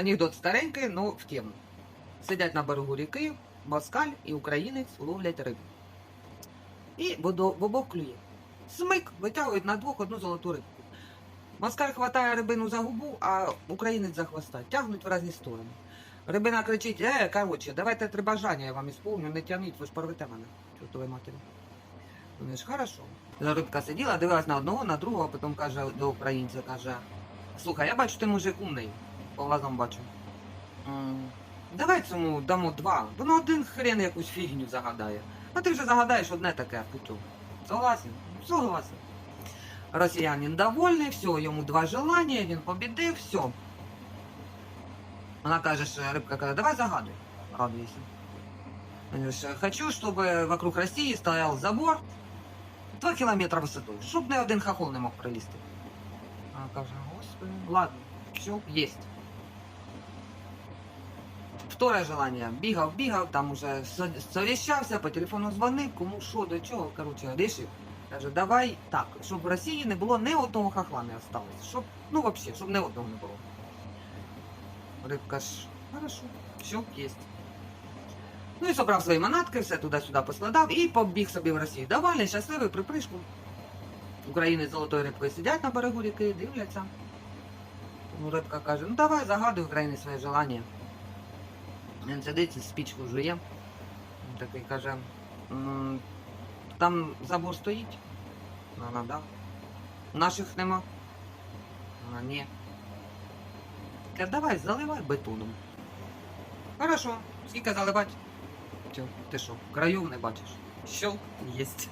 Анекдот старенький, но в тему. Сидять на берегу ріки, москаль і українець ловлять рибу. І в обох клює. Смик витягують на двох одну золоту рибку. Москаль хватає рибину за губу, а українець за хвоста. Тягнуть в різні сторони. Рибина кричить, е, короче, давайте три бажання я вам ісполню, не тягніть, ви ж порвете мене. Чортові матері. Вони ж хорошо. Рибка сиділа, дивилась на одного, на другого, потім каже до українця, каже, слухай, я бачу, ти мужик умний. По глазам бачу. Давай цьому дамо два. Воно один хрен якусь фігню загадає. А ти вже загадаєш одне таке путю. Согласен? Согласен. Росіянин довольний, все, йому два желання, він побідив, все. Вона каже, що рибка каже, давай загадуй. Радуйся. Він каже, хочу, щоб вокруг Росії стояв забор 2 кілометри висотою, щоб не один хохол не мог пролізти. Вона каже, господи, ладно, все, есть. Второе желание. Бігав, бігав, там уже со- совіщався, по телефону дзвонив, кому що, до чого. Короче, рішив. Каже, давай так, щоб в Росії не було ні одного хохла не осталось. Щоб, ну взагалі, щоб ні одного не було. Рибка ж, хорошо, все, есть. Ну і собрав свої манатки, все туди-сюди поскладав і побіг собі в Росію. Довольний, щасливий, припришку. Українець з золотою рибкою сидять на берегу ріки, дивляться. Ну, рибка каже, ну давай загадуй Україні своє желання. Він сидить, спічку жує. Він такий каже, там забор стоїть. Вона, да. Наших нема. Вона, ні. Каже, давай, заливай бетоном. Хорошо, скільки заливати? Ти що, країв не бачиш? Щелк, єсть.